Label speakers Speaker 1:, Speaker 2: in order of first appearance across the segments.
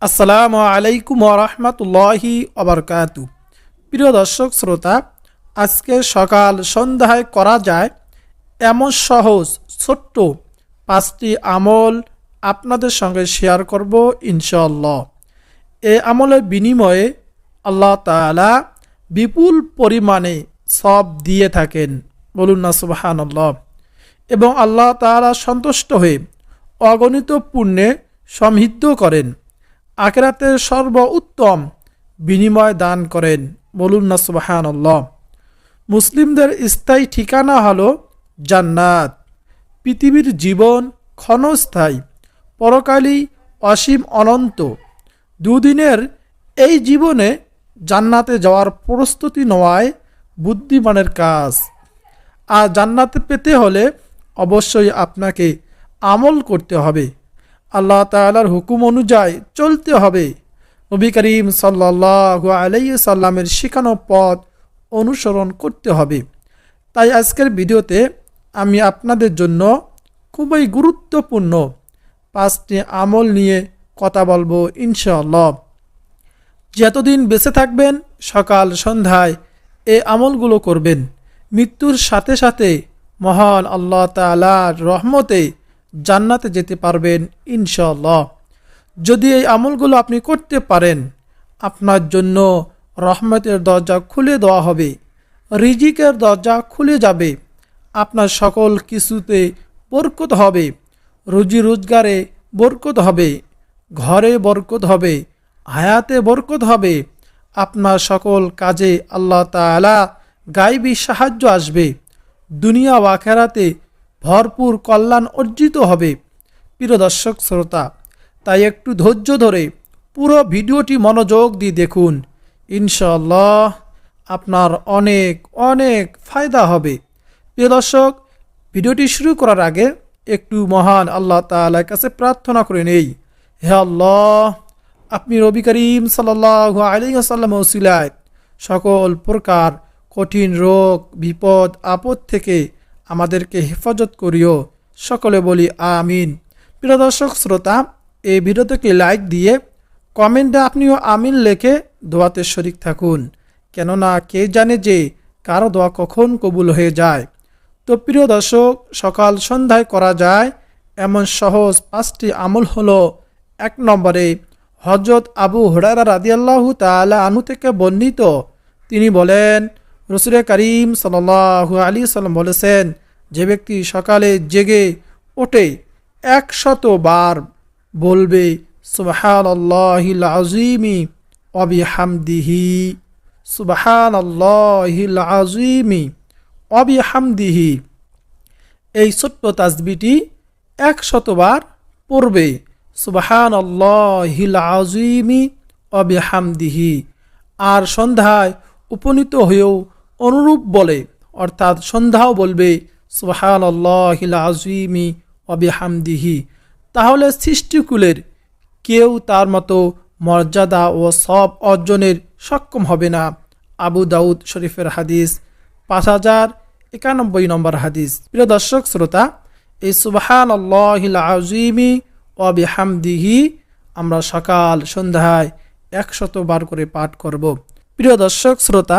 Speaker 1: আসসালামু আলাইকুম রহমতুল্লাহি অবরকাতু প্রিয় দর্শক, শ্রোতা, আজকে সকাল সন্ধ্যায় করা যায় এমন সহজ, ছোট্ট পাঁচটি আমল আপনাদের সঙ্গে শেয়ার করব ইনশাল্লাহ এ আমলের বিনিময়ে আল্লাহ তাআলা বিপুল পরিমাণে সব দিয়ে থাকেন। বলুন না, সুবাহানল্লাহ। এবং আল্লাহ তাআলা সন্তুষ্ট হয়ে অগণিত পুণ্যে সমৃদ্ধ করেন। আখেরাতের সর্ব উত্তম বিনিময় দান করেন। বলুন না সুবাহান মুসলিমদের স্থায়ী ঠিকানা হলো জান্নাত। পৃথিবীর জীবন ক্ষণস্থায়ী পরকালী অসীম অনন্ত। দুদিনের এই জীবনে জান্নাতে যাওয়ার প্রস্তুতি নেওয়ায় বুদ্ধিমানের কাজ। আর জান্নাতে পেতে হলে অবশ্যই আপনাকে আমল করতে হবে। আল্লাহ তালার হুকুম অনুযায়ী চলতে হবে। নবী করিম সাল্লাহ সাল্লামের শেখানো পথ অনুসরণ করতে হবে। তাই আজকের ভিডিওতে আমি আপনাদের জন্য খুবই গুরুত্বপূর্ণ পাঁচটি আমল নিয়ে কথা বলব ইনশাআল্লাহ। যতদিন বেঁচে থাকবেন, সকাল সন্ধ্যায় এ আমলগুলো করবেন। মৃত্যুর সাথে সাথে মহান আল্লাহ তালার রহমতে জান্নাতে যেতে পারবেন ইনশাল্লাহ যদি এই আমলগুলো আপনি করতে পারেন, আপনার জন্য রহমতের দরজা খুলে দেওয়া হবে, রিজিকের দরজা খুলে যাবে, আপনার সকল কিছুতে বরকত হবে, রুজি রোজগারে বরকত হবে, ঘরে বরকত হবে, হায়াতে বরকত হবে, আপনার সকল কাজে আল্লাহ তালা গাইবী সাহায্য আসবে, দুনিয়া ওয়াখেরাতে ভরপুর কল্যাণ অর্জিত হবে। প্রিয় দর্শক, শ্রোতা, তাই একটু ধৈর্য ধরে পুরো ভিডিওটি মনোযোগ দিয়ে দেখুন। ইনশাল্লাহ আপনার অনেক অনেক ফায়দা হবে। প্রিয় দর্শক, ভিডিওটি শুরু করার আগে একটু মহান আল্লাহ তালার কাছে প্রার্থনা করে নেই। হে আল্লাহ, আপনি রবি করিম সাল্লাহ আলী আসাল্লাম ওসিলায় সকল প্রকার কঠিন রোগ, বিপদ, আপদ থেকে আমাদেরকে হেফাজত করিও। সকলে বলি, আমিন। প্রিয় দর্শক, শ্রোতা, এই ভিডিওটাকে লাইক দিয়ে, কমেন্টে আপনিও আমিন লেখে দোয়াতে শরিক থাকুন। কেননা কে জানে যে কারও দোয়া কখন কবুল হয়ে যায়। তো প্রিয় দর্শক, সকাল সন্ধ্যায় করা যায়। এমন সহজ পাঁচটি আমল হলো, এক নম্বরে হজরত আবু হরারা রাদিয়াল্লাহু তালা আনু থেকে বর্ণিত। তিনি বলেন রসুল করিম সাল্লাহু আলী সাল্লাম বলেছেন, যে ব্যক্তি সকালে জেগে ওঠে একশত বার বলবে সুবাহান আল্লাহিল আজিমি অবিহামদিহি সুবাহান আল্লাহিল আজিমি অবিহামদিহি এই ছোট্ট তাজবিটি একশতবার পড়বে সুবাহান আল্লাহিল আজিমি অবিহামদিহি আর সন্ধ্যায় উপনীত হয়েও অনুরূপ বলে, অর্থাৎ সন্ধ্যাও বলবে সুবাহান আল্লাহিল আজিমি অবিহামদিহি তাহলে সৃষ্টিকুলের কেউ তার মতো মর্যাদা ও সব অর্জনের সক্ষম হবে না। আবু দাউদ শরীফের হাদিস, পাঁচ হাজার একানব্বই নম্বর হাদিস। প্রিয় দর্শক, শ্রোতা, এই সুবাহান আল্লাহিল আজিমি অবিহামদিহি আমরা সকাল সন্ধ্যায় একশত বার করে পাঠ করব। প্রিয় দর্শক, শ্রোতা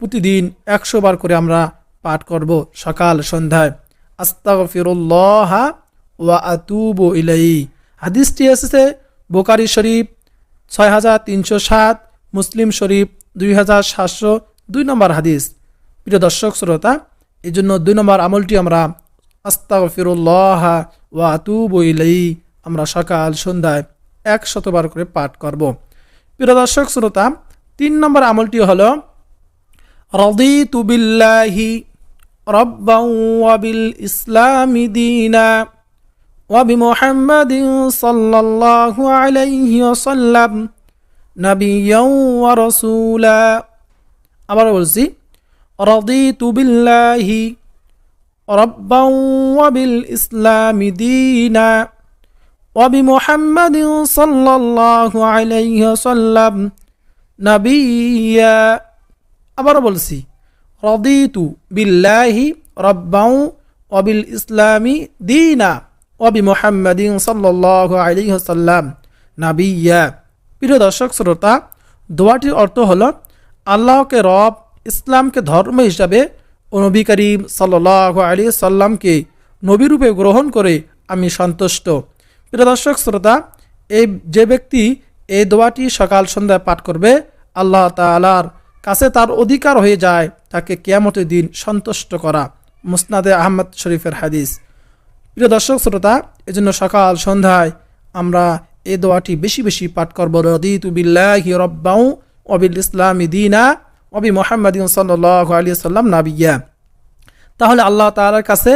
Speaker 1: প্রতিদিন একশো বার করে আমরা পাঠ করব সকাল, সন্ধ্যায়। আস্তাগফিরুল্লাহ ওয়া আতুব ইলাই হাদিসটি এসেছে বোকারি শরীফ ছয় হাজার তিনশো সাত, মুসলিম শরীফ দুই হাজার সাতশো দুই নম্বর হাদিস। প্রিয় দর্শক, শ্রোতা এই জন্য দুই নম্বর আমলটি আমরা আস্তাগফিরুল্লাহ ওয়া আতুব ইলাই আমরা সকাল, সন্ধ্যায় এক শতবার করে পাঠ করব। প্রিয় দর্শক, শ্রোতা, তিন নম্বর আমলটি হল রদিতু বিল্লাহি ربا وبالإسلام دينا وبمحمد صلى الله عليه وسلم نبيا ورسولا আবার বলছি رضيت بالله ربا وبالإسلام دينا وبمحمد صلى الله عليه وسلم نبيا আবারও বলছি, রদিতু বিল্লাহি রব্বাউ অবিল ইসলামী দিনা অবি মোহাম্মদিন সাল্লাহ আলী হাসাল্লাম নাবিয়া প্রিয় দর্শক, শ্রোতা, দোয়াটির অর্থ হল আল্লাহকে রব, ইসলামকে ধর্ম হিসাবে ও নবী করিম সাল্লাহ আলী সাল্লামকে নবীরূপে গ্রহণ করে আমি সন্তুষ্ট। প্রিয় দর্শক, শ্রোতা, এই যে ব্যক্তি এই দোয়াটি সকাল সন্ধ্যায় পাঠ করবে, আল্লাহ তালার কাছে তার অধিকার হয়ে যায়, তাকে কেয়ামতের দিন সন্তুষ্ট করা। মুসনাদে আহমদ শরীফের হাদিস। প্রিয় দর্শক, শ্রোতা, এজন্য সকাল সন্ধ্যায় আমরা এ দোয়াটি বেশি বেশি পাঠ করব। রদিতু রব্বাউ অবিল ইসলামী দিনা অবি মোহাম্মদ সাল্লাহ আলী সাল্লাম নাবিয়া। তাহলে আল্লাহ তালার কাছে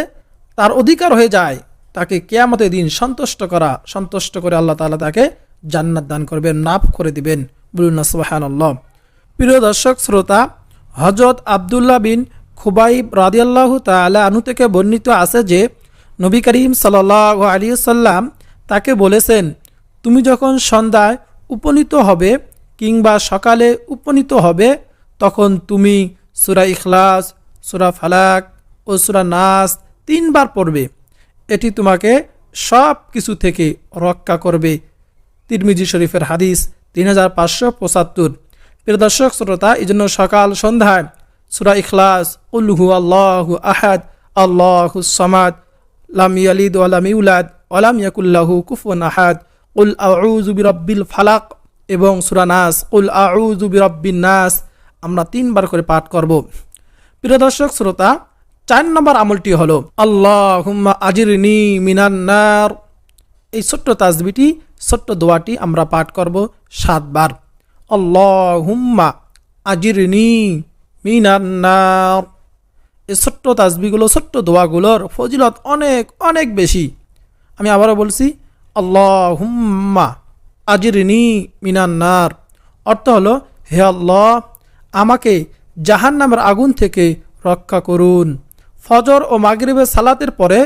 Speaker 1: তার অধিকার হয়ে যায়, তাকে কেয়ামতের দিন সন্তুষ্ট করা। সন্তুষ্ট করে আল্লাহ তালা তাকে জান্নাত দান করবেন, নাফ করে দিবেন। বলুন না সুবাহান আল্লাহ প্রিয় দর্শক, শ্রোতা হজরত আবদুল্লাহ বিন খুবাইব রাদিয়াল্লাহু তালা আনু থেকে বর্ণিত আছে যে, নবী করিম সাল্লাহ আলী সাল্লাম তাকে বলেছেন, তুমি যখন সন্ধ্যায় উপনীত হবে কিংবা সকালে উপনীত হবে, তখন তুমি সুরা ইখলাস, সুরা ফালাক ও সুরা নাস তিনবার পড়বে। এটি তোমাকে সব কিছু থেকে রক্ষা করবে। তিরমিজি শরীফের হাদিস তিন হাজার পাঁচশো পঁচাত্তর। প্রিয় দর্শক, শ্রোতা, এই জন্য সকাল সন্ধ্যায় সুরা ইখলাস উল্লুহু আল্লাহু আহাদ, আল্লাহু সমাদ, লাম ইয়ালিদ ওয়ালাম ইউলাদ ওয়ালাম ইয়াকুল্লাহু কুফুয়ান আহাদ উল আউযু বিরাব্বিল ফালাক এবং সুরা নাস উল আউযু বিরাব্বিন নাস আমরা তিনবার করে পাঠ করব। প্রিয় দর্শক, শ্রোতা, চার নম্বর আমলটি হলো আল্লাহ হুম্মা আজিরনি মিনান্নার এই ছোট্ট তাজবিটি, ছোট্ট দোয়াটি আমরা পাঠ করব সাতবার। আল্লাহ হুম্মা আজিরনি মিনান্নার এই ছোট্ট তাজবিগুলো ছোট্ট দোয়াগুলোর ফজিলত অনেক অনেক বেশি। আমি আবারও বলছি আল্লাহ হুম্মা আজিরনি মিনান্নার অর্থ হলো, হে আল্লাহ, আমাকে জাহান নামের আগুন থেকে রক্ষা করুন। ফজর ও মাগরিবের সালাতের পরে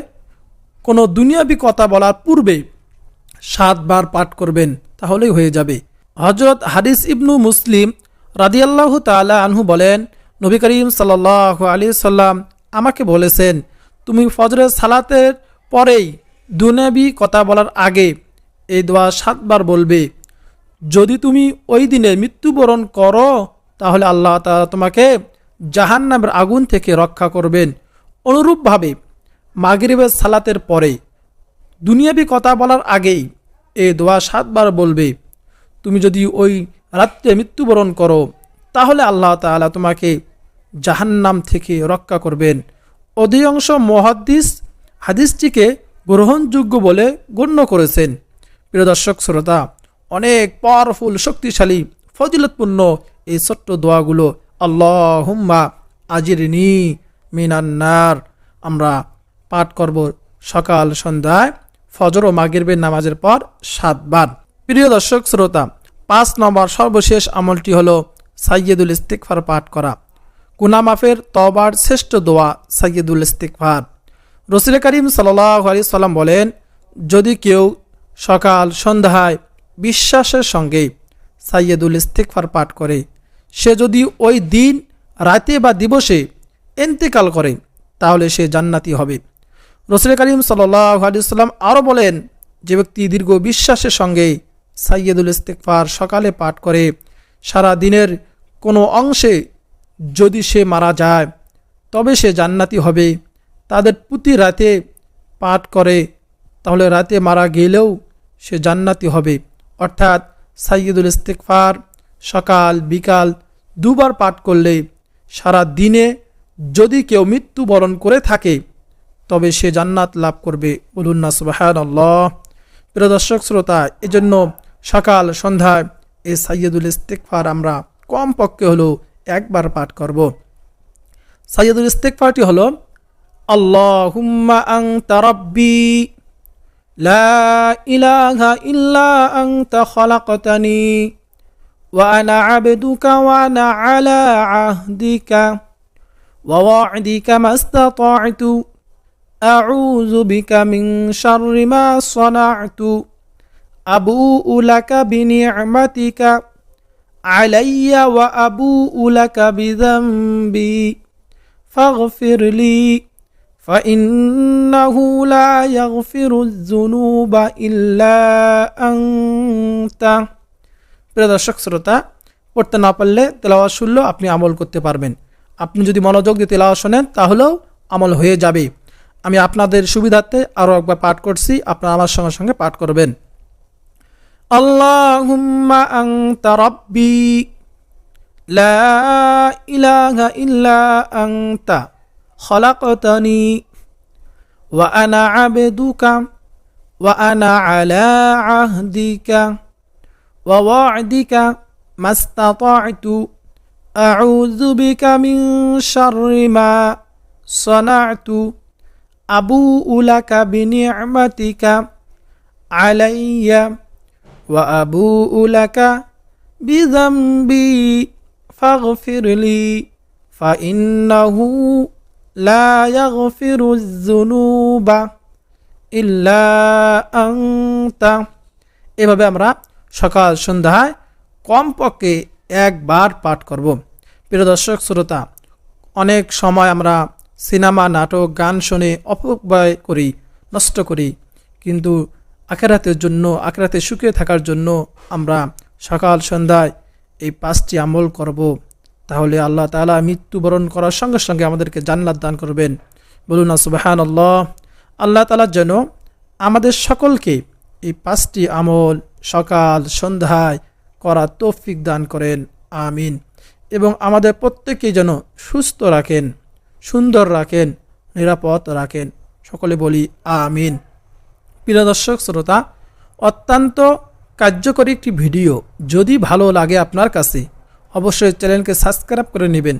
Speaker 1: কোনো দুনিয়াবি কথা বলার পূর্বে সাতবার পাঠ করবেন, তাহলেই হয়ে যাবে। হজরত হাদিস ইবনু মুসলিম রাদিয়াল্লাহু তালা আনহু বলেন, নবী করিম সাল্লাহ আলী সাল্লাম আমাকে বলেছেন, তুমি ফজরের সালাতের পরেই দুনিয়াবি কথা বলার আগে এই দোয়া সাতবার বলবে। যদি তুমি ওই দিনে মৃত্যুবরণ করো, তাহলে আল্লাহ তালা তোমাকে জাহান্নামের আগুন থেকে রক্ষা করবেন। অনুরূপভাবে মাগরিবের সালাতের পরে দুনিয়াবি কথা বলার আগেই এ দোয়া সাতবার বলবে। তুমি যদি ওই রাত্রে মৃত্যুবরণ করো, তাহলে আল্লাহ তালা তোমাকে জাহান্নাম থেকে রক্ষা করবেন। অধিকাংশ মহাদ্দিস হাদিসটিকে গ্রহণযোগ্য বলে গণ্য করেছেন। প্রিয় দর্শক, শ্রোতা, অনেক পাওয়ারফুল শক্তিশালী, ফজিলতপূর্ণ এই ছোট্ট দোয়াগুলো আল্লাহ হুম্মা আজিরিনি মিনান্নার আমরা পাঠ করব সকাল সন্ধ্যায়, ফজর ও মাগিরবের নামাজের পর সাতবার। প্রিয় দর্শক, শ্রোতা, পাঁচ নম্বর সর্বশেষ আমলটি হলো সাইয়েদুল ইস্তিকফার পাঠ করা। কুনামাফের তবার শ্রেষ্ঠ দোয়া সাইয়েদুল ইস্তিকফার রসুল করিম সাল্লাহ আলি সাল্লাম বলেন, যদি কেউ সকাল, সন্ধ্যায় বিশ্বাসের সঙ্গে সাইয়েদুল ইস্তিকফার পাঠ করে, সে যদি ওই দিন, রাতে বা দিবসে এন্তেকাল করে, তাহলে সে জান্নাতি হবে। রসুল করিম সাল্লাম আরও বলেন, যে ব্যক্তি দীর্ঘ বিশ্বাসের সঙ্গে সাইয়েদুল ইস্তেকফার সকালে পাঠ করে, সারা দিনের কোনো অংশে যদি সে মারা যায়, তবে সে জান্নাতি হবে। তাদের প্রতি রাতে পাঠ করে, তাহলে রাতে মারা গেলেও সে জান্নাতি হবে। অর্থাৎ সাইয়েদুল ইস্তেকফার সকাল, বিকাল দুবার পাঠ করলে সারা দিনে যদি কেউ মৃত্যুবরণ করে থাকে, তবে সে জান্নাত লাভ করবে। বলুন না আল্লাহ প্রিয় দর্শক শ্রোতা এজন্য সকাল সন্ধ্যায় এই সাইয়েদুল ইস্তেকফার আমরা কম পক্ষে হলেও একবার পাঠ করব সাইয়েদুল ইস্তেকফারটি হলো আল্লাহুম্মা আং তারব্বি লা ইলাহা ইল্লা আংতা খলাকতানি وأنا عبدك وأنا على عهدك ووعدك ما استطعت أعوذ بك من شر ما صنعت أبوء لك بنعمتك علي وأبوء لك بذنبي فاغفر لي فإنه لا يغفر الذنوب إلا أنت প্রিয় দর্শক শ্রোতা পড়তে না পারলে তেলাওয়াত শুনলেও আপনি আমল করতে পারবেন আপনি যদি মনোযোগ দিয়ে তেলাওয়াত শোনেন তাহলেও আমল হয়ে যাবে আমি আপনাদের সুবিধার্থে আরও একবার পাঠ করছি আপনারা আমার সঙ্গে সঙ্গে পাঠ করবেন আল্লাহুম্মা আনতা রাব্বি লা ইলাহা ইল্লা আনতা খলাকতানি ওয়া আনা আবদুকা ওয়া আনা আলা আহদিকা ووعدك ما استطعت أعوذ بك من شر ما صنعت আবু উলাকা বিনিয়মাতিকা আলাইয়া ওয়া আবু উলাকা বিজম্বি ফাগফিরলি, ফাইন্নাহু লা ইয়াগফিরু যুনুবা ইল্লা আংতা এভাবে আমরা সকাল সন্ধ্যায় কমপক্ষে একবার পাঠ করব। প্রিয় দর্শক, শ্রোতা, অনেক সময় আমরা সিনেমা, নাটক, গান শুনে অপব্যয় করি, নষ্ট করি। কিন্তু আখেরাতের জন্য, আখেরাতে সুখে থাকার জন্য আমরা সকাল, সন্ধ্যায় এই পাঁচটি আমল করব। তাহলে আল্লাহ তালা মৃত্যুবরণ করার সঙ্গে সঙ্গে আমাদেরকে জান্নাত দান করবেন। বলুন না সুবাহান আল্লাহ আল্লাহ তালা যেন আমাদের সকলকে এই পাঁচটি আমল সকাল, সন্ধ্যায় করা তৌফিক দান করেন। আমিন। এবং আমাদের প্রত্যেকেই যেন সুস্থ রাখেন। সুন্দর রাখেন, নিরাপদ রাখেন। সকলে বলি, আমিন। প্রিয় দর্শক, শ্রোতা, অত্যন্ত কার্যকরী একটি ভিডিও যদি ভালো লাগে আপনার কাছে, অবশ্যই চ্যানেলকে সাবস্ক্রাইব করে নেবেন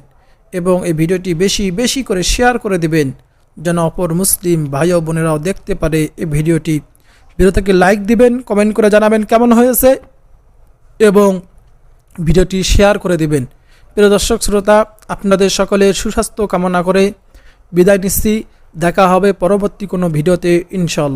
Speaker 1: এবং এই ভিডিওটি বেশি বেশি করে শেয়ার করে দেবেন, যেন অপর মুসলিম ভাই ও বোনেরাও দেখতে পারে এই ভিডিওটি। ভিডিওটাকে লাইক দিবেন, কমেন্ট করে জানাবেন কেমন হয়েছে এবং ভিডিওটি শেয়ার করে দিবেন। প্রিয় দর্শক, শ্রোতা, আপনাদের সকলের সুস্বাস্থ্য কামনা করে বিদায় নিচ্ছি। দেখা হবে পরবর্তী কোনো ভিডিওতে ইনশাল্লাহ